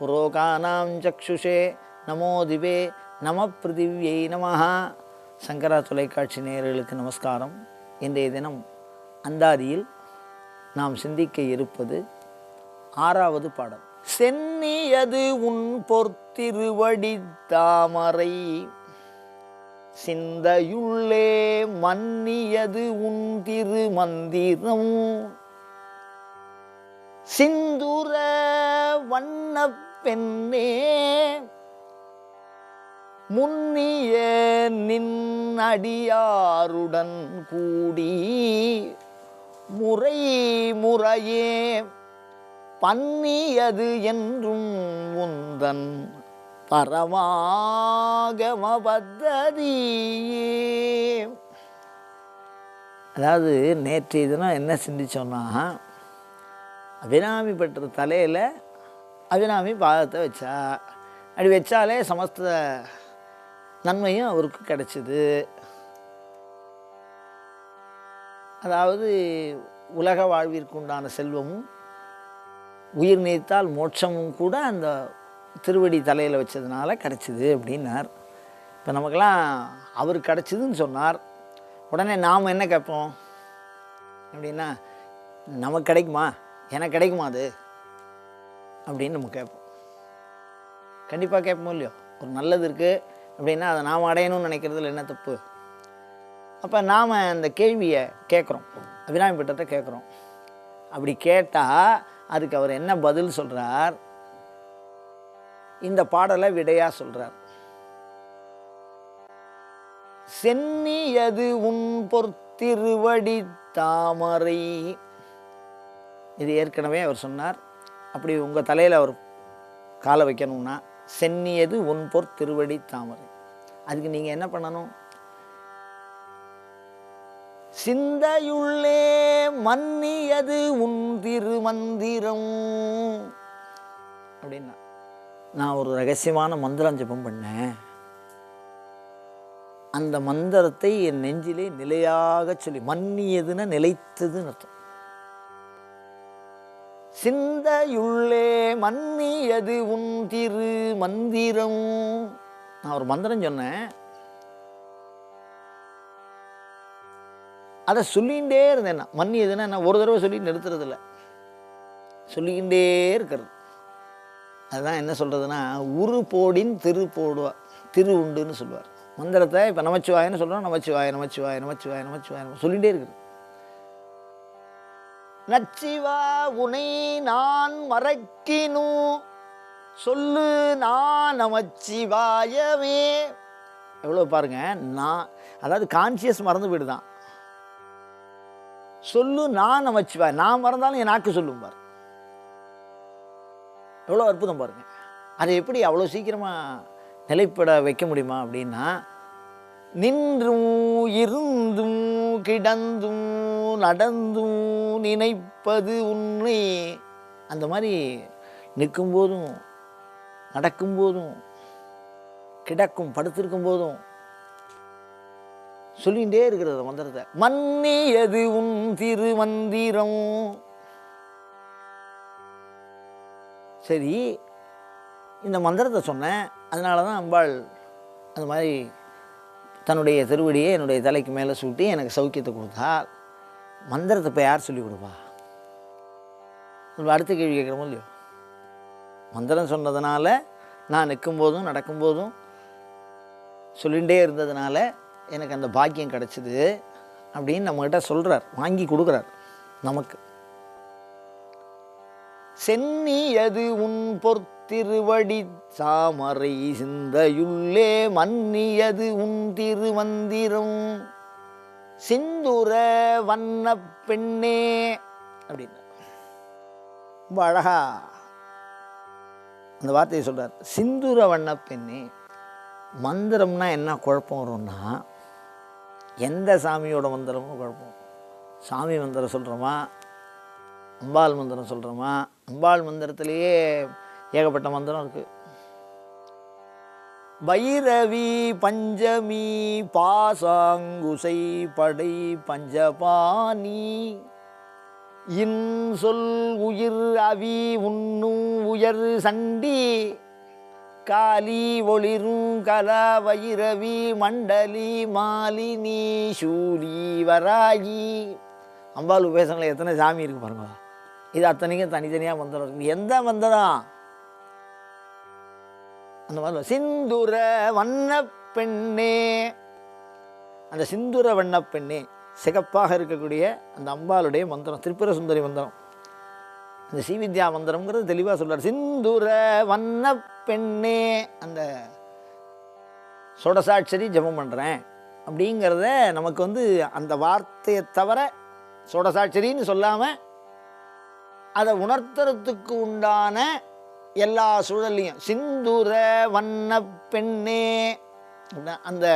புரோகானாம் சக்ஷுஷே நமோ திவே நம பிருத்திவியை நமஹா சங்கரா தொலைக்காட்சி நேயர்களுக்கு நமஸ்காரம். இன்றைய தினம் அந்தாதியில் நாம் சிந்திக்க இருப்பது ஆறாவது பாடல். சென்னியது உன் பொற்திருவடி தாமரை சிந்தையுள்ளே மன்னியது உன் திருமந்திரம். சிந்துர வண்ண பெண்ணே முன்னிய நின் அடியாருடன் கூடி முறை முறையே பன்னியது என்றும் உந்தன் பரமாகமபத்ததியே அதாவது நேற்றைய தினம் என்ன சிந்திச்சோன்னா அபிராமி பெற்ற தலையில் அபிராமி பாதத்தை வச்சா. அப்படி வச்சாலே சமஸ்த நன்மையும் அவருக்கு கிடச்சிது. அதாவது உலக வாழ்விற்கு உண்டான செல்வமும் உயிர் நீத்தால் மோட்சமும் கூட அந்த திருவடி தலையில் வச்சதுனால கிடச்சிது அப்படின்னார். இப்போ நமக்கெல்லாம் அவர் கிடச்சிதுன்னு சொன்னார். உடனே நாம் என்ன கேட்போம்? அப்படின்னா நமக்கு கிடைக்குமா? எனக்கு கிடைக்குமா அது? அப்படின்னு நம்ம கேட்போம். கண்டிப்பாக கேட்போம் இல்லையோ? ஒரு நல்லது இருக்குது அப்படின்னா அதை நாம் அடையணும்னு நினைக்கிறதுல என்ன தப்பு? அப்போ நாம் அந்த கேள்வியை கேட்குறோம். அபிராமி பட்டத்தை கேட்குறோம். அப்படி கேட்டால் அதுக்கு அவர் என்ன பதில் சொல்கிறார் இந்த பாடலை விடையாக சொல்கிறார் சென்னியது உன் பொற்திருவடி தாமரை இது ஏற்கனவே அவர் சொன்னார். அப்படி உங்கள் தலையில் அவர் காலை வைக்கணும்னா சென்னியது உன் திருவடி தாமரை. அதுக்கு நீங்கள் என்ன பண்ணணும்? சிந்தையுள்ளே மன்னியது உன் திருமந்திரம். அப்படின்னா நான் ஒரு ரகசியமான மந்திரம் ஜெபம் பண்ணேன். அந்த மந்திரத்தை என் நெஞ்சிலே நிலையாக சொல்லி மன்னியதுன்னா நிலைத்ததுன்னு அர்த்தம். சிந்தையுள்ளே மன்னியது உன் திரு மந்திரம். நான் ஒரு மந்திரம் சொன்னேன். அதை சொல்லிகிட்டே இருந்தேன் நான். மன்னியதுன்னா நான் ஒரு தடவை சொல்லி நிறுத்துறதில்ல. சொல்லிக்கிட்டே இருக்கிறது. அதுதான் என்ன சொல்கிறதுனா உரு போடின் திரு போடுவா திரு உண்டுன்னு சொல்லுவார். மந்திரத்தை இப்போ நமச்சிவாயன்னு சொல்கிறோம் நமச்சிவாய நமச்சிவாய நமச்சிவாய நமச்சிவாய நம சொல்லிகிட்டே இருக்குது நச்சிவா உனை நான் மறக்கினு. சொல்லு நான் நமச்சிவாயவே. எவ்வளோ பாருங்க நான் அதாவது கான்சியஸ் மறந்து போயிடுதான். சொல்லு நான் நமச்சிவாய். நான் மறந்தாலும் என் நாக்கு சொல்லும் பாரு. எவ்வளோ அற்புதம் பாருங்க. அதை எப்படி அவ்வளோ சீக்கிரமாக நிலைப்பட வைக்க முடியுமா அப்படின்னா நின்றும் இருந்தும் கிடந்தும் நடந்தும் நினைப்பது உன்னை. அந்த மாதிரி நிற்கும்போதும் நடக்கும்போதும் கிடக்கும் படுத்திருக்கும் போதும் சொல்லிகிட்டே இருக்கிறது மந்திரத்தை. மன்னியது உன் திருமந்திரம். சரி இந்த மந்திரத்தை சொன்னேன். அதனால தான் அம்பாள் அந்த மாதிரி தன்னுடைய திருவடியை என்னுடைய தலைக்கு மேலே சூட்டி எனக்கு சௌக்கியத்தை கொடுத்தாள் மந்திரத்தை இப்போ யார் சொல்லிக் கொடுப்பா? அடுத்த கேள்வி கேட்குறோமோ இல்லையோ? மந்திரம் சொன்னதுனால நான் நிற்கும்போதும் நடக்கும்போதும் சொல்லிகிட்டே இருந்ததுனால எனக்கு அந்த பாக்கியம் கிடச்சிது அப்படின்னு நம்மக்கிட்ட சொல்கிறார் வாங்கி கொடுக்குறார் நமக்கு. சென்னியது உன் பொற்திருவடி சாமரை சிந்தையுள்ளே மன்னியது உன் திருமந்திரம். சிந்துர வண்ண பெண்ணே அப்படின்னு. ரொம்ப அழகா அந்த வார்த்தையை சொல்கிறார் சிந்துர வண்ண பெண்ணே மந்திரம்னா என்ன குழப்பம் வரும்னா எந்த சாமியோட மந்திரமும் குழப்பம். சாமி மந்திரம் சொல்கிறோமா அம்பாள் மந்திரம் சொல்கிறோமா அம்பாள் மந்திரத்திலேயே ஏகப்பட்ட மந்திரம் இருக்குது வைரவி பஞ்சமி பாசாங்குசை படை பஞ்சபாணி. இன் சொல் உயிர் அவி உண்ணும் உயர் சண்டி. காலி ஒளிரும் கலா வைரவி மண்டலி மாலினி சூரி வராகி. அம்பாள் உபேசங்களில் எத்தனை சாமி இருக்கு பாருங்க. இது அத்தனைக்கும் தனித்தனியாக மந்திரம் இருக்கு. எந்த மந்திரம் அந்த மாதிரி சிந்துர வண்ண பெண்ணே. அந்த சிந்துர வண்ண பெண்ணே சிகப்பாக இருக்கக்கூடிய அந்த அம்பாளுடைய மந்திரம் திரிபுர சுந்தரி மந்திரம். இந்த ஸ்ரீவித்யா மந்திரம்ங்கிறது தெளிவாக சொல்கிறார் சிந்துர வண்ண பெண்ணே. அந்த சொடசாட்சரி ஜெபம் பண்ணுறேன் அப்படிங்கிறத நமக்கு வந்து அந்த வார்த்தையை தவிர சொடசாட்சரின்னு சொல்லாமல் அதை உணர்த்துறதுக்கு உண்டான எல்லா சூழல்லையும். சிந்துர வண்ண பெண்ணே. அந்த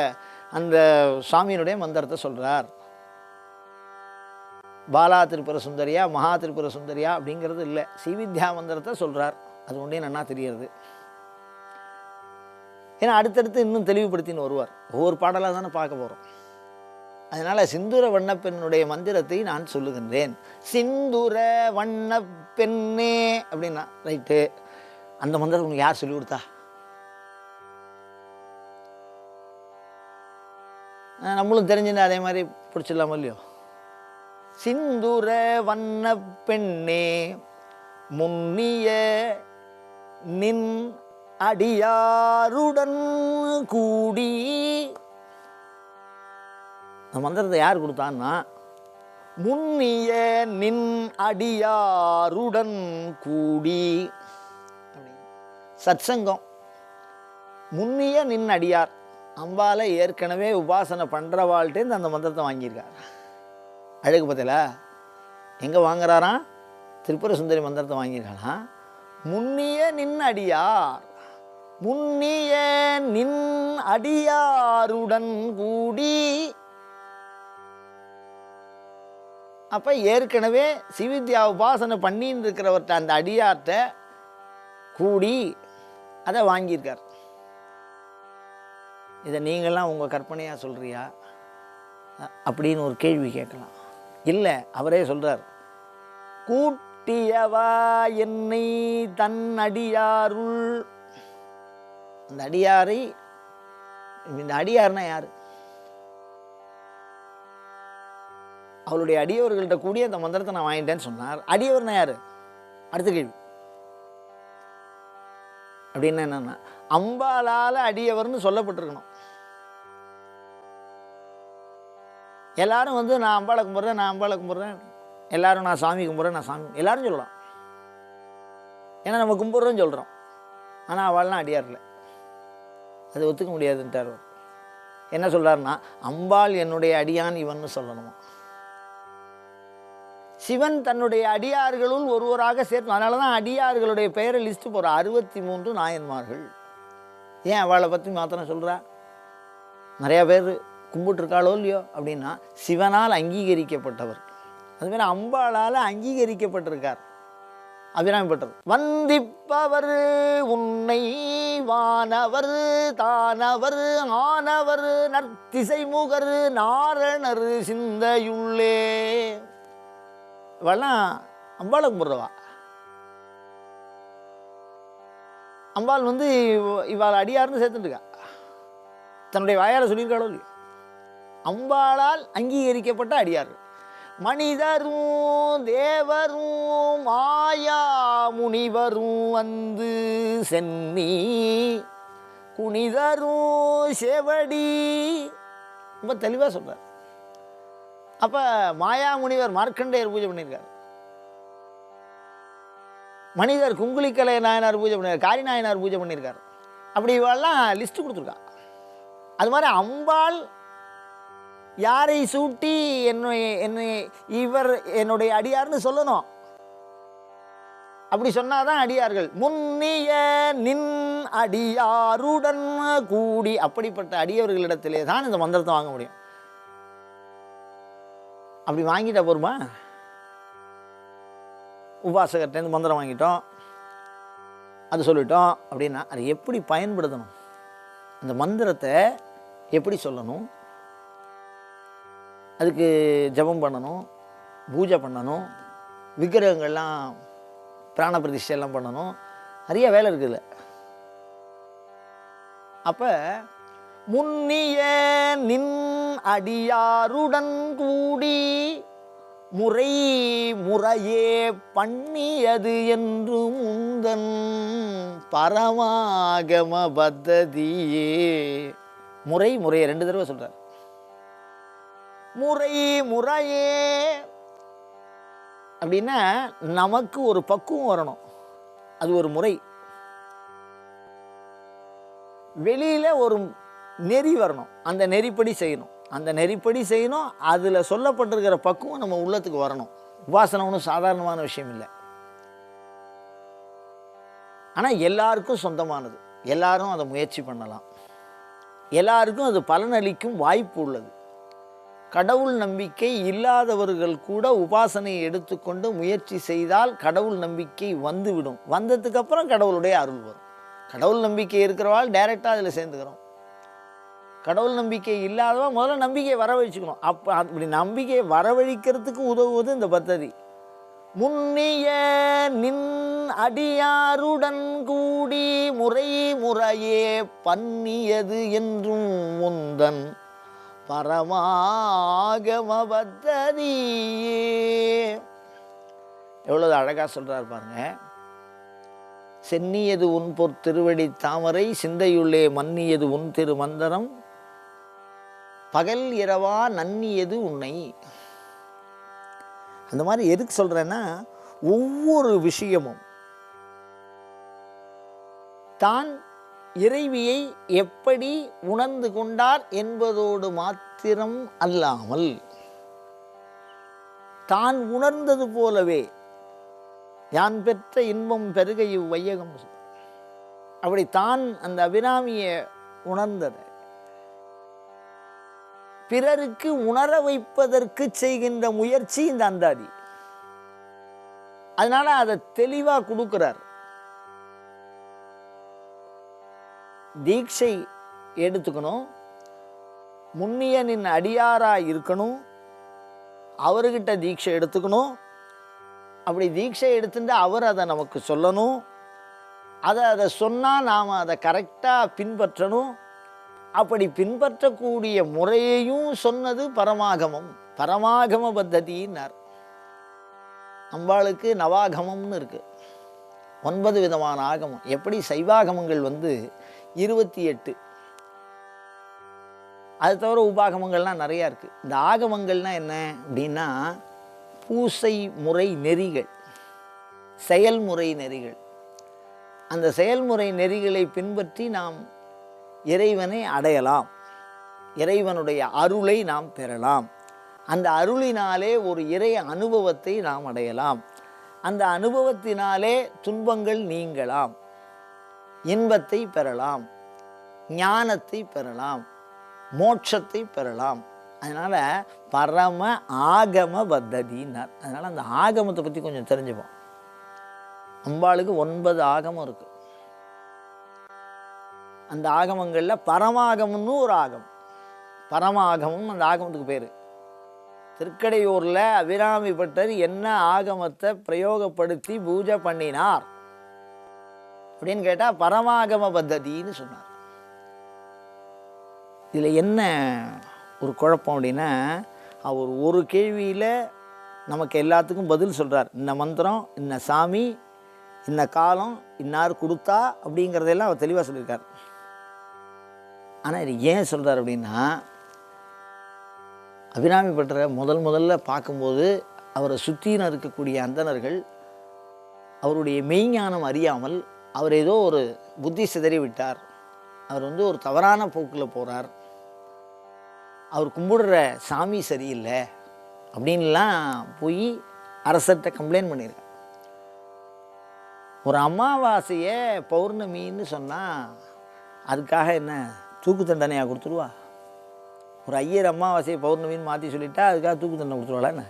அந்த சாமியினுடைய மந்திரத்தை சொல்கிறார் பாலா திருப்புர சுந்தரியா மகா திருப்புர சுந்தரியா அப்படிங்கிறது இல்லை. சிவித்யா மந்திரத்தை சொல்கிறார் அது ஒன்றே நன்னா தெரிகிறது. ஏன்னா அடுத்தடுத்து இன்னும் தெளிவுபடுத்தின்னு வருவார். ஒவ்வொரு பாடலாக தானே பார்க்க போகிறோம் அதனால் சிந்துர வண்ணப்பெண்ணுடைய மந்திரத்தை நான் சொல்லுகின்றேன். சிந்துர வண்ணப்பெண்ணே அப்படின்னா ரைட்டு. அந்த மந்திரத்தை உனக்கு யார் சொல்லி கொடுத்தா? நம்மளும் தெரிஞ்சுன்னு அதே மாதிரி பிடிச்சிடலாமோ இல்லையோ? சிந்துர வண்ண பெண்ணே முன்னிய நின் அடியாருடன் கூடி. அந்த மந்திரத்தை யார் கொடுத்தான்னா முன்னிய நின் அடியாருடன் கூடி. சத்சங்கம். முன்னிய நின் அடியார். அம்பால ஏற்கனவே உபாசனை பண்ணுறவாள்கிட்டேருந்து அந்த மந்திரத்தை வாங்கியிருக்கார். அழகு பத்தில? எங்கே வாங்குறாராம்? திரிபுர சுந்தரி மந்திரத்தை வாங்கியிருக்காளாம். முன்னிய நின் அடியார். முன்னிய நின் அடியாருடன் கூடி அப்போ ஏற்கனவே சிவித்யா உபாசனை பண்ணின்னு இருக்கிறவர்கிட்ட அந்த அடியார்கிட்ட கூடி அதை வாங்கியிருக்கார். இதை நீங்களாம் உங்கள் கற்பனையாக சொல்கிறியா அப்படின்னு ஒரு கேள்வி கேட்கலாம். இல்லை அவரே சொல்கிறார் கூட்டியவா என்னை தன் அடியாருள் அந்த அடியாரை இந்த அடியார்னா யார்? அவளுடைய அடியவர்கள்ட்ட கூடிய அந்த மந்திரத்தை நான் வாங்கிட்டேன்னு சொன்னார். அடியவர்னா யார்? அடுத்த கேள்வி. அப்படின்னு என்னன்னா அம்பாலால் அடியவர்னு சொல்லப்பட்டிருக்கணும். எல்லாரும் வந்து நான் அம்பாளை கும்பிட்றேன் நான் அம்பாளை கும்பிட்றேன். எல்லாரும் நான் சாமி கும்பிட்றேன் நான் சாமி எல்லாரும் சொல்லலாம். ஏன்னா நம்ம கும்பிட்றோன்னு சொல்கிறோம் ஆனால் அவள்லாம் அடியாரில் அது ஒத்துக்க முடியாதுன்ட்டார் என்ன சொல்கிறாருன்னா அம்பாள் என்னுடைய அடியான் இவன்னு சொல்லணுமா? சிவன் தன்னுடைய அடியார்களுள் ஒருவராக சேர்த்து அதனால தான் அடியார்களுடைய பெயரை லிஸ்ட்டு போகிற அறுபத்தி மூன்று நாயன்மார்கள். ஏன் அவளை பற்றி மாத்திரம் சொல்கிறா நிறையா பேர் கும்பிட்டுருக்காளோ இல்லையோ அப்படின்னா சிவனால் அங்கீகரிக்கப்பட்டவர். அதுமாரி அம்பாளால் அங்கீகரிக்கப்பட்டிருக்கார். அபிராமிப்பட்டது. வந்திப்பவர் உன்னை வானவர் தானவர் ஆனவர் நற்திசை முகர் நாரணர் சிந்தையுள்ளே இவெல்லாம் அம்பாளை கும்பிட்றவா அம்பாள் வந்து இவாள் அடியார்னு சேர்த்துட்டுருக்கா. தன்னுடைய வாயால் சொல்லியிருக்காளோ இல்லையோ. அம்பாளால் அங்கீகரிக்கப்பட்ட அடியார் மனிதரும் தேவரும் மாயா முனிவரும் வந்து சென்னி குனிதரும் செவடி. ரொம்ப தெளிவாக சொல்கிறார் அப்போ மாயா முனிவர் மார்க்கண்டேயர் பூஜை பண்ணியிருக்கார். மனிதர் குங்குளிக்கலை நாயனார் பூஜை பண்ணியிருக்கார் காரி நாயனார் பூஜை பண்ணியிருக்கார். அப்படி இவெல்லாம் லிஸ்ட்டு கொடுத்துருக்கா அது மாதிரி அம்பாள் யாரை சூட்டி என்னை என்னை இவர் என்னுடைய அடியார்னு சொல்லணும். அப்படி சொன்னாதான் அடியார்கள். முன்னிய நின் அடியாருடன் கூடி அப்படிப்பட்ட அடியவர்களிடத்திலே தான் இந்த மந்திரத்தை வாங்க முடியும். அப்படி வாங்கிட்டா போருமா? உபாசகர்கிட்டேருந்து மந்திரம் வாங்கிட்டோம். அது சொல்லிட்டோம் அப்படின்னா அது எப்படி பயன்படுத்தணும்? அந்த மந்திரத்தை எப்படி சொல்லணும்? அதுக்கு ஜெபம் பண்ணணும் பூஜை பண்ணணும் விக்கிரகங்கள்லாம் பிராண பிரதிஷ்டை எல்லாம் பண்ணணும். நிறைய வேலை இருக்குதுல்ல அப்போ முன்னிய நின் அடியாருடன் கூடி முறை முறையே பண்ணியது என்று முந்தன் பரமாகம பத்ததியே முறை முறையை ரெண்டு தடவை சொல்கிறார் முறை முறையே. அப்படின்னா நமக்கு ஒரு பக்குவம் வரணும். அது ஒரு முறை. வெளியில் ஒரு நெறி வரணும். அந்த நெறிப்படி செய்யணும். அந்த நெறிப்படி செய்யணும். அதில் சொல்லப்பட்டிருக்கிற பக்குவம் நம்ம உள்ளத்துக்கு வரணும். உபாசனை ஒன்றும் சாதாரணமான விஷயம் இல்லை. ஆனால் எல்லாருக்கும் சொந்தமானது. எல்லாரும் அதை முயற்சி பண்ணலாம். எல்லாருக்கும் அது பலனளிக்கும் வாய்ப்பு உள்ளது. கடவுள் நம்பிக்கை இல்லாதவர்கள் கூட உபாசனையை எடுத்துக்கொண்டு முயற்சி செய்தால் கடவுள் நம்பிக்கை வந்துவிடும். வந்ததுக்கப்புறம் கடவுளுடைய அருள் வரும். கடவுள் நம்பிக்கை இருக்கிறவாள் டைரெக்டாக அதில் சேர்ந்துக்கிறோம். கடவுள் நம்பிக்கை இல்லாதவன் முதல்ல நம்பிக்கையை வரவழிச்சுக்கணும். அப்போ அப்படி நம்பிக்கையை வரவழிக்கிறதுக்கு உதவுவது இந்த பத்ததி. முன்னிய நின் அடியாருடன் கூடி முறை முறையே பண்ணியது என்றும் முந்தன் பரமாகமபத்ததியே. எவ்வளவு அழகாக சொல்கிறார் பாருங்க. சென்னியது உன் பொற் திருவடி தாமரை சிந்தையுள்ளே மன்னியது உன் திருமந்தனம் பகல் இரவா நன்னியது உன்னை? அந்த மாதிரி எதுக்கு சொல்கிறேன்னா ஒவ்வொரு விஷயமும் தான் இறைவியை எப்படி உணர்ந்து கொண்டார் என்பதோடு மாத்திரம் அல்லாமல் தான் உணர்ந்தது போலவே யான் பெற்ற இன்பம் பெருக இவ்வையகம். அப்படி தான் அந்த அபிராமியை உணர்ந்ததை. பிறருக்கு உணர வைப்பதற்கு செய்கின்ற முயற்சி இந்த அந்தாதி. அதனால அதை தெளிவாக கொடுக்கிறார். தீட்சை எடுத்துக்கணும். முன்னியனின் அடியாராக இருக்கணும். அவர்கிட்ட தீட்சை எடுத்துக்கணும். அப்படி தீட்சை எடுத்துட்டு அவர் அதை நமக்கு சொல்லணும். அதை அதை சொன்னால் நாம் அதை கரெக்டாக பின்பற்றணும். அப்படி பின்பற்றக்கூடிய முறையையும் சொன்னது பரமாகமம். பரமாகம பத்ததின்னார் அம்பாளுக்கு நவாகமம்னு இருக்கு. ஒன்பது விதமான ஆகமம். எப்படி சைவாகமங்கள் வந்து இருபத்தி எட்டு. அது தவிர உபாகமங்கள்லாம் நிறையா இருக்குது இந்த ஆகமங்கள்னால் என்ன அப்படின்னா பூசை முறை நெறிகள். செயல்முறை நெறிகள். அந்த செயல்முறை நெறிகளை பின்பற்றி நாம் இறைவனை அடையலாம். இறைவனுடைய அருளை நாம் பெறலாம். அந்த அருளினாலே ஒரு இறை அனுபவத்தை நாம் அடையலாம். அந்த அனுபவத்தினாலே துன்பங்கள் நீங்கலாம். இன்பத்தை பெறலாம். ஞானத்தை பெறலாம். மோட்சத்தை பெறலாம். அதனால் பரம ஆகம பத்ததினார் அதனால் அந்த ஆகமத்தை பற்றி கொஞ்சம் தெரிஞ்சுப்போம். அம்பாளுக்கு ஒன்பது ஆகமம் இருக்குது அந்த ஆகமங்களில் பரமாகமம்னு ஒரு ஆகம் பரமாகமும் அந்த ஆகமத்துக்கு பேர். திருக்கடையூரில் அபிராமி பட்டர் என்ன ஆகமத்தை பிரயோகப்படுத்தி பூஜை பண்ணினார்? அப்படின்னு கேட்டால் பரமாகம பத்ததின்னு சொன்னார். இதில் என்ன ஒரு குழப்பம் அப்படின்னா அவர் ஒரு கேள்வியில் நமக்கு எல்லாத்துக்கும் பதில் சொல்கிறார் இந்த மந்திரம் இந்த சாமி இந்த காலம் இன்னார் கொடுத்தா அப்படிங்கிறதெல்லாம் அவர் தெளிவாக சொல்லியிருக்கார். ஆனால் இது ஏன் சொல்கிறார் அப்படின்னா அபிராமி பட்டரை முதல் முதல்ல பார்க்கும்போது அவரை சுற்றின இருக்கக்கூடிய அந்தணர்கள் அவருடைய மெய்ஞானம் அறியாமல் அவர் ஏதோ ஒரு புத்தி சிதறி விட்டார் அவர் வந்து ஒரு தவறான போக்கில் போகிறார் அவர் கும்பிடுற சாமி சரியில்லை அப்படின்லாம் போய் அரசர்கிட்ட கம்ப்ளைண்ட் பண்ணியிருக்கார் ஒரு அமாவாசையை பௌர்ணமின்னு சொன்னால் அதுக்காக என்ன தூக்கு தண்டனையாக கொடுத்துருவா? ஒரு ஐயர் அமாவாசையை பௌர்ணமின்னு மாற்றி சொல்லிட்டா அதுக்காக தூக்கு தண்டனை கொடுத்துருவாளா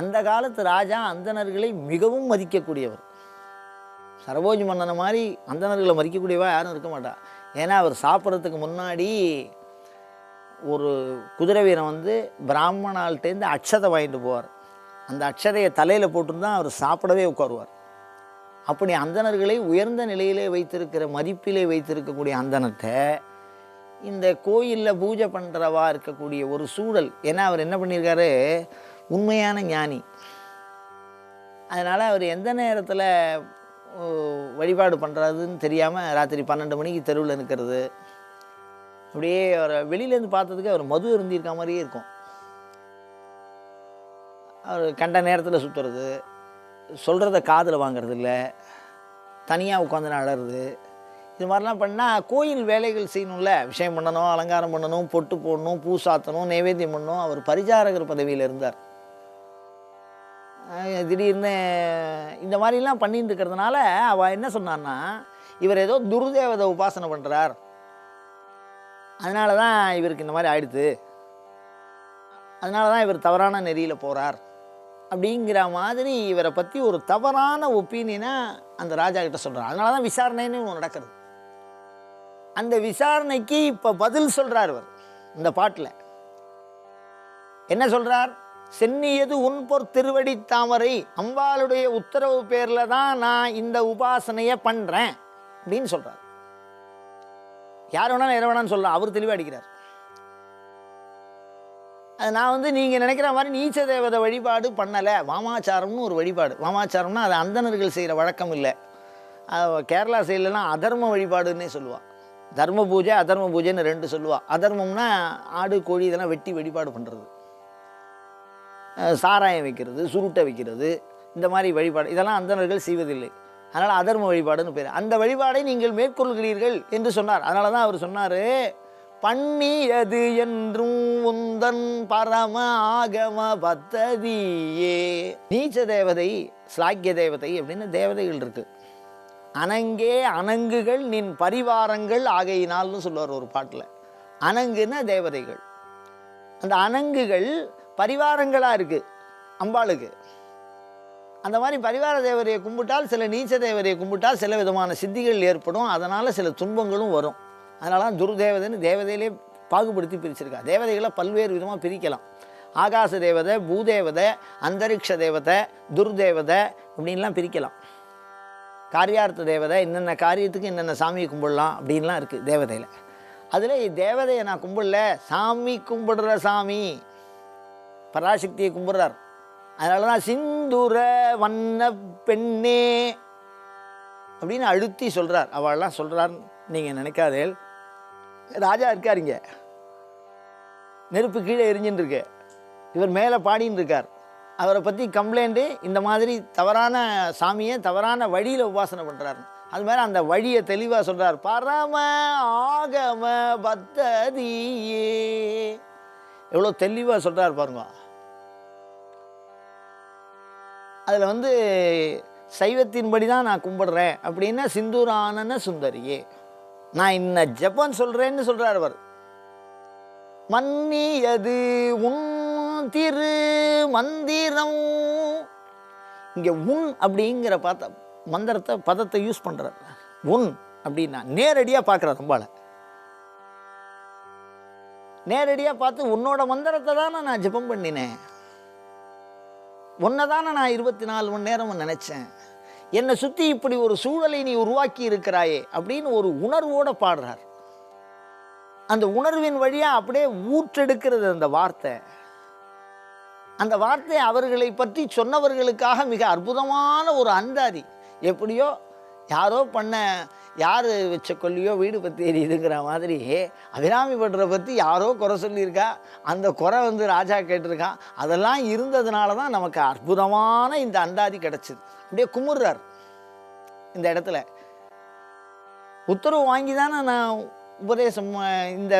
அந்த காலத்து ராஜா அந்தணர்களை மிகவும் மதிக்கக்கூடியவர். சரபோஜி மன்னனை மாதிரி அந்தணர்களை மதிக்கக்கூடியவா யாரும் இருக்க மாட்டா. ஏன்னா அவர் சாப்பிட்றதுக்கு முன்னாடி ஒரு குதிரை வீரன் வந்து பிராமணால்கிட்டேருந்து அக்ஷதை வாங்கிட்டு போவார். அந்த அக்ஷதையை தலையில் போட்டுருந்தான் அவர் சாப்பிடவே உட்காருவார். அப்படி அந்தணர்களை உயர்ந்த நிலையிலே வைத்திருக்கிற மதிப்பிலே வைத்திருக்கக்கூடிய அந்தணத்தை இந்த கோயிலில் பூஜை பண்ணுறவா இருக்கக்கூடிய ஒரு சூழல் ஏன்னா அவர் என்ன பண்ணியிருக்காரு? உண்மையான ஞானி. அதனால் அவர் எந்த நேரத்தில் வழிபாடு பண்ணுறதுன்னு தெரியாமல் ராத்திரி பன்னெண்டு மணிக்கு தெருவில் நிற்கிறது அப்படியே அவரை வெளியிலேருந்து பார்த்ததுக்கு அவர் மது இருந்திருக்க மாதிரியே இருக்கும். அவர் கண்ட நேரத்தில் சுற்றுறது சொல்கிறத காதில் வாங்கிறது இல்லை தனியாக உட்காந்து அழறது இது மாதிரிலாம் பண்ணால் கோயில் வேலைகள் செய்யணும்ல. விஷயம் பண்ணணும் அலங்காரம் பண்ணணும் பொட்டு போடணும் பூ சாத்தணும் நைவேத்தியம் பண்ணணும். அவர் பரிசாரகர் பதவியில் இருந்தார். திடீர்னு இந்த மாதிரிலாம் பண்ணிட்டு இருக்கிறதுனால அவள் என்ன சொன்னான்னா இவர் ஏதோ துர்தேவதை உபாசனை பண்ணுறார் அதனால தான் இவருக்கு இந்த மாதிரி ஆயிடுது அதனால தான் இவர் தவறான நெறியில் போகிறார் அப்படிங்கிற மாதிரி இவரை பற்றி ஒரு தவறான ஒப்பீனியனை அந்த ராஜா கிட்ட சொல்கிறார் அதனால தான் விசாரணைன்னு ஒன்று நடக்கிறது அந்த விசாரணைக்கு இப்போ பதில் சொல்கிறார் இவர் இந்த பாட்டில். என்ன சொல்கிறார் சென்னியது உன்பொற் திருவடி தாமரை அம்பாளுடைய உத்தரவு பேரில் தான் நான் இந்த உபாசனையை பண்ணுறேன் அப்படின்னு சொல்கிறார் யார் வேணாலும் எதை வேணாலும் சொல்லலாம் அவர் தெளிவாக அடிக்கிறார். அது நான் வந்து நீங்கள் நினைக்கிற மாதிரி நீச்ச தேவதை வழிபாடு பண்ணலை. வாமாச்சாரம்னு ஒரு வழிபாடு. வாமாச்சாரம்னா அது அந்தணர்கள் செய்கிற வழக்கம் இல்லை. கேரளா சைட்லலாம் அதர்ம வழிபாடுன்னே சொல்லுவாள் தர்ம பூஜை அதர்ம பூஜைன்னு ரெண்டு சொல்லுவாள் அதர்மம்னா ஆடு கோழி இதெல்லாம் வெட்டி வழிபாடு பண்ணுறது சாராயம் வைக்கிறது சுருட்டை வைக்கிறது இந்த மாதிரி வழிபாடு. இதெல்லாம் அந்தணர்கள் செய்வதில்லை. அதனால் அதர்ம வழிபாடுன்னு பேர். அந்த வழிபாடை நீங்கள் மேற்கொள்கிறீர்கள் என்று சொன்னார். அதனால தான் அவர் சொன்னார் பண்ணியது என்றும் உந்தன் பரம ஆகம பத்ததியே. நீச்ச தேவதை ஸ்லாக்கிய தேவதை அப்படின்னு தேவதைகள் இருக்கு. அனங்கே அணங்குகள் நின் பரிவாரங்கள் ஆகையினால்னு சொல்லுவார் ஒரு பாட்டில். அணங்குன்னா தேவதைகள். அந்த அணங்குகள் பரிவாரங்களாக இருக்குது அம்பாளுக்கு. அந்த மாதிரி பரிவார தேவரையை கும்பிட்டால் சில நீச்ச தேவரையை கும்பிட்டால் சில விதமான சித்திகள் ஏற்படும். அதனால் சில துன்பங்களும் வரும். அதனால தான் துர்தேவதைன்னு தேவதையிலே பாகுபடுத்தி பிரிச்சிருக்கா தேவதைகளை பல்வேறு விதமாக பிரிக்கலாம். ஆகாச தேவதை பூதேவதை அந்தரிக்ஷ தேவதை துர்தேவதை அப்படின்லாம் பிரிக்கலாம். காரியார்த்த தேவதை என்னென்ன காரியத்துக்கு என்னென்ன சாமியை கும்பிடலாம் அப்படின்லாம் இருக்குது தேவதையில். அதில் தேவதையை நான் கும்பிடல சாமி கும்பிடுற சாமி. பராசக்தியை கும்பிட்றார். அதனால தான் சிந்துர வண்ண பெண்ணே அப்படின்னு அழுத்தி சொல்கிறார் அவள்லாம் சொல்கிறார் நீங்கள் நினைக்காதே. ராஜா இருக்காருங்க. நெருப்பு கீழே எரிஞ்சுன்னு இருக்கு. இவர் மேலே பாடின்னு இருக்கார். அவரை பற்றி கம்ப்ளைண்ட்டு இந்த மாதிரி தவறான சாமியை தவறான வழியில் உபாசனை பண்ணுறாரு அது மாதிரி அந்த வழியை தெளிவாக சொல்கிறார் பரம ஆகம பத்ததியே. எவ்வளோ தெளிவாக சொல்கிறார் பாருங்க. அதில் வந்து சைவத்தின்படி தான் நான் கும்பிடுறேன். அப்படின்னா சிந்தூரானன சுந்தரியே. நான் இன்ன ஜப்பான் சொல்கிறேன்னு சொல்கிறார் அவர். மன்னியது உன் திரு மந்திரம். இங்கே உன் அப்படிங்கிற பார்த்த மந்திரத்தை பதத்தை யூஸ் பண்ணுறார் உன் அப்படின்னா நேரடியாக பார்க்குறார் ரொம்பால நேரடியாக பார்த்து உன்னோட மந்திரத்தை தானே நான் ஜெபம் பண்ணினேன். உன்னை தானே நான் இருபத்தி நாலு மணி நேரம் நினச்சேன். என்னை சுற்றி இப்படி ஒரு சூழலை நீ உருவாக்கி இருக்கிறாயே அப்படின்னு ஒரு உணர்வோடு பாடுறார். அந்த உணர்வின் வழியாக அப்படியே ஊற்றெடுக்கிறது அந்த வார்த்தை. அந்த வார்த்தை அவர்களை பற்றி சொன்னவர்களுக்காக மிக அற்புதமான ஒரு அந்தாதி. எப்படியோ யாரோ பண்ண யார் வச்ச கொல்லியோ வீடு பற்றி எரியுதுங்கிற மாதிரி அபிராமி பட்டரை பற்றி யாரோ குறை சொல்லியிருக்கா? அந்த குறை வந்து ராஜா கேட்டிருக்கான் அதெல்லாம் இருந்ததுனால தான் நமக்கு அற்புதமான இந்த அந்தாதி கிடச்சிது. அப்படியே குமுறுறார் இந்த இடத்துல. உத்தரவு வாங்கி தானே நான் உபதேசம் இந்த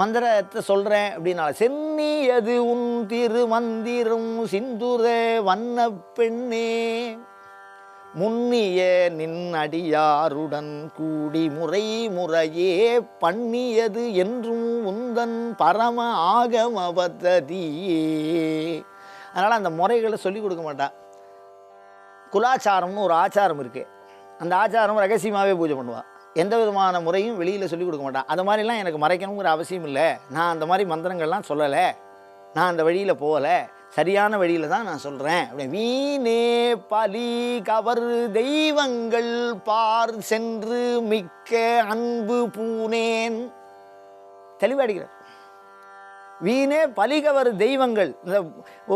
மந்திரத்தை சொல்கிறேன் அப்படின்னா சென்னியது உன் திரு மந்திரம் சிந்துர வண்ண பெண்ணே முன்னிய நின்னடியாருடன் கூடி முறை முறையே பண்ணியது என்றும் உந்தன் பரம ஆகமபத்ததியே அதனால் அந்த முறைகளை சொல்லிக் கொடுக்க மாட்டான் குலாச்சாரம்னு ஒரு ஆச்சாரம் இருக்குது அந்த ஆச்சாரம் ரகசியமாகவே பூஜை பண்ணுவாள் எந்த விதமான முறையும் வெளியில் சொல்லிக் கொடுக்க மாட்டான் அது மாதிரிலாம் எனக்கு மறைக்கணுங்கிற அவசியம் இல்லை. நான் அந்த மாதிரி மந்திரங்கள்லாம் சொல்லலை. நான் அந்த வழியில் போகலை. சரியான வழியில் தான் நான் சொல்கிறேன் அப்படி வீணே பலி கவர் தெய்வங்கள் பார் சென்று மிக்க அன்பு பூனேன். தெளிவாடிக்கிறார் வீணே பலிகவர் தெய்வங்கள். இந்த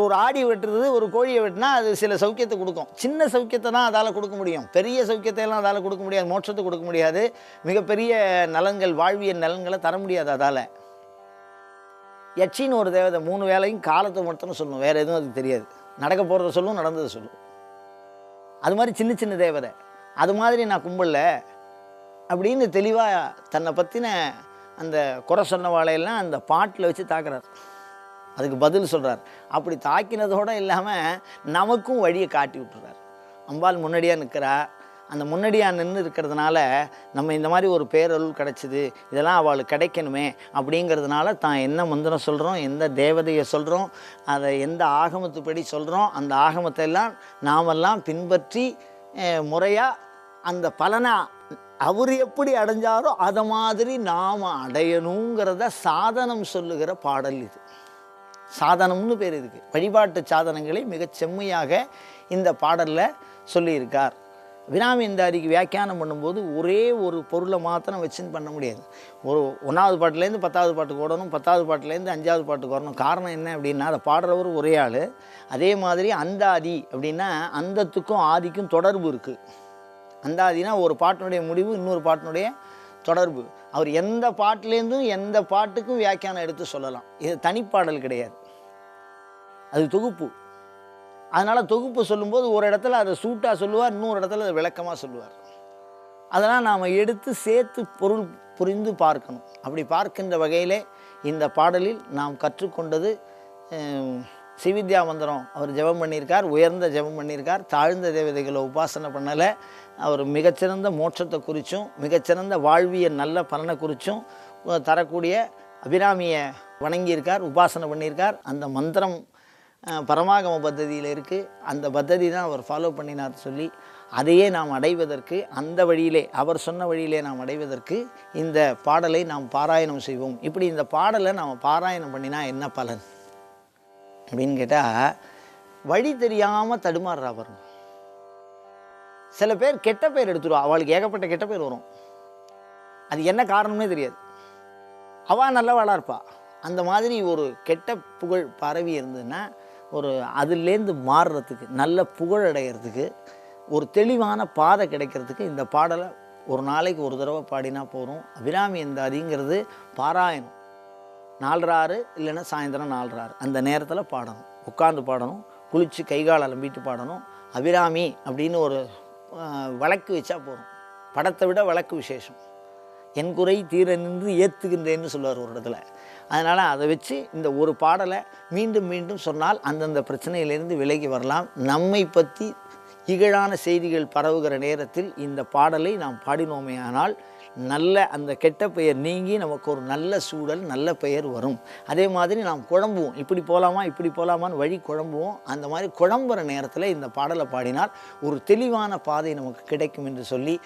ஒரு ஆடி வெட்டுறது ஒரு கோழியை வெட்டினா அது சில சௌக்கியத்தை கொடுக்கும். சின்ன சௌக்கியத்தை தான் அதால் கொடுக்க முடியும். பெரிய சௌக்கியத்தை எல்லாம் அதால் கொடுக்க முடியாது. மோட்சத்தை கொடுக்க முடியாது. மிகப்பெரிய நலன்கள் வாழ்வியல் நலன்களை தர முடியாது அதால். யட்சின்னு ஒரு தேவதை மூணு வேலையும் காலத்தை மட்டும் சொல்லணும். வேறு எதுவும் அதுக்கு தெரியாது. நடக்க போகிறத சொல்லும் நடந்ததை சொல்லும். அது மாதிரி சின்ன சின்ன தேவதை. அது மாதிரி நான் கும்பலில் அப்படின்னு தெளிவாக தன்னை பற்றின அந்த குறை சொன்ன வாழையெல்லாம் அந்த பாட்டில் வச்சு தாக்குறார். அதுக்கு பதில் சொல்கிறார் அப்படி தாக்கினதோடு இல்லாமல் நமக்கும் வழியை காட்டி விட்டுறார். அம்பாள் முன்னாடியாக நிற்கிறா அந்த முன்னாடியாக நின்று இருக்கிறதுனால நம்ம இந்த மாதிரி ஒரு பேரருள் கிடச்சிது இதெல்லாம் அவளுக்கு கிடைக்கணுமே அப்படிங்கிறதுனால தான் என்ன மந்திரம் சொல்கிறோம் எந்த தேவதையை சொல்கிறோம் அதை எந்த ஆகமத்துப்படி சொல்கிறோம் அந்த ஆகமத்தை எல்லாம் நாமெல்லாம் பின்பற்றி முறையாக அந்த பலனை அவர் எப்படி அடைஞ்சாரோ அதை மாதிரி நாம் அடையணுங்கிறத சாதனம் சொல்லுகிற பாடல் இது. சாதனம்னு பேர் இதுக்கு. வழிபாட்டு சாதனங்களை மிகச் செம்மையாக இந்த பாடலில் சொல்லியிருக்கார். வினாமிந்தாரிக்கு வியாக்கியானம் பண்ணும்போது ஒரே ஒரு பொருளை மாத்திரம் வச்சுன்னு பண்ண முடியாது. ஒரு ஒன்றாவது பாட்டுலேருந்து பத்தாவது பாட்டுக்கு ஓடணும் பத்தாவது பாட்டுலேருந்து அஞ்சாவது பாட்டுக்கு வரணும். காரணம் என்ன அப்படின்னா அதை பாடுறவர் ஒரே ஆள். அதே மாதிரி அந்தாதி அப்படின்னா அந்தத்துக்கும் ஆதிக்கும் தொடர்பு இருக்குது அந்தாதினா ஒரு பாட்டினுடைய முடிவு இன்னொரு பாட்டினுடைய தொடர்பு. அவர் எந்த பாட்டிலேருந்தும் எந்த பாட்டுக்கும் வியாக்கியானம் எடுத்து சொல்லலாம். இது தனிப்பாடல் கிடையாது. அது தொகுப்பு. அதனால் தொகுப்பு சொல்லும்போது ஒரு இடத்துல அதை சூட்டாக சொல்லுவார் இன்னொரு இடத்துல அதை விளக்கமாக சொல்லுவார். அதெல்லாம் நாம் எடுத்து சேர்த்து பொருள் புரிந்து பார்க்கணும். அப்படி பார்க்கின்ற வகையிலே இந்த பாடலில் நாம் கற்றுக்கொண்டது சிவித்யா மந்திரம் அவர் ஜெபம் பண்ணியிருக்கார் உயர்ந்த ஜெபம் பண்ணியிருக்கார் தாழ்ந்த தேவதைகளை உபாசனை பண்ணலை. அவர் மிகச்சிறந்த மோட்சத்தை குறித்தும் மிகச்சிறந்த வாழ்விய நல்ல பலனை குறித்தும் தரக்கூடிய அபிராமியை வணங்கியிருக்கார் உபாசனை பண்ணியிருக்கார். அந்த மந்திரம் பரமாகம பத்ததியில் இருக்குது அந்த பத்ததி தான் அவர் ஃபாலோ பண்ணினார் சொல்லி அதையே நாம் அடைவதற்கு அந்த வழியிலே அவர் சொன்ன வழியிலே நாம் அடைவதற்கு இந்த பாடலை நாம் பாராயணம் செய்வோம். இப்படி இந்த பாடலை நாம் பாராயணம் பண்ணினா என்ன பலன்? அப்படின்னு கேட்டால் வழி தெரியாமல் தடுமாறுறா பாருங்க. சில பேர் கெட்ட பேர் எடுத்துருவா. அவளுக்கு ஏகப்பட்ட கெட்ட பேர் வரும். அது என்ன காரணம்னே தெரியாது. அவள் நல்லவாளாக இருப்பாள் அந்த மாதிரி ஒரு கெட்ட புகழ் பரவி இருந்ததுன்னா ஒரு அதுலேருந்து மாறுறதுக்கு நல்ல புகழடைகிறதுக்கு ஒரு தெளிவான பாதை கிடைக்கிறதுக்கு இந்த பாடலை ஒரு நாளைக்கு ஒரு தடவை பாடினா போகிறோம் அபிராமி எந்தாதிங்கிறது பாராயணம். நாலராறு இல்லைன்னா சாயந்தரம் நாலராறு அந்த நேரத்தில் பாடணும். உட்காந்து பாடணும். குளித்து கைகால் அலம்பிட்டு பாடணும். அபிராமி அப்படின்னு ஒரு வழக்கு வச்சா போதும். படத்தை விட வழக்கு விசேஷம். என் குறை தீர நின்று ஏற்றுகின்றேன்னு சொல்லுவார் ஒரு இடத்துல. அதனால் அதை வச்சு இந்த ஒரு பாடலை மீண்டும் மீண்டும் சொன்னால் அந்தந்த பிரச்சனையிலிருந்து விலகி வரலாம். நம்மை பற்றி இகழான செய்திகள் பரவுகிற நேரத்தில் இந்த பாடலை நாம் பாடினோமேயானால் நல்ல அந்த கெட்ட பெயர் நீங்கி நமக்கு ஒரு நல்ல சூழல் நல்ல பெயர் வரும். அதே மாதிரி நாம் குழம்புவோம். இப்படி போகலாமா இப்படி போகலாமான்னு வழி குழம்புவோம். அந்த மாதிரி குழம்புற நேரத்தில் இந்த பாடலை பாடினால் ஒரு தெளிவான பாதை நமக்கு கிடைக்கும் என்று சொல்லி